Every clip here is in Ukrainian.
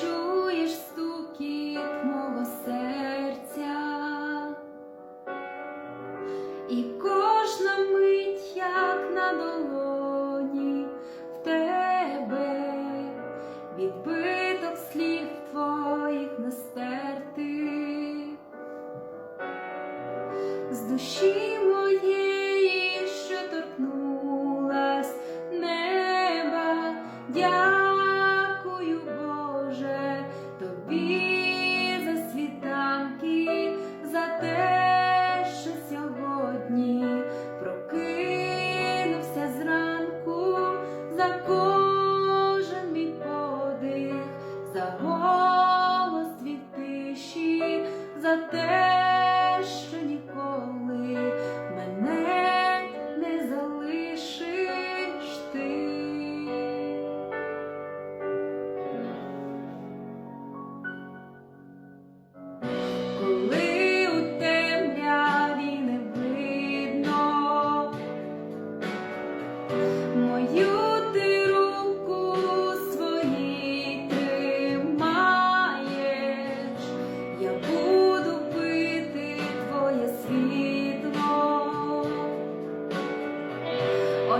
чуєш стукіт мого серця, і кожна мить, як на долоні в тебе, відбиток слів твоїх настерти з душі.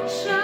watch out.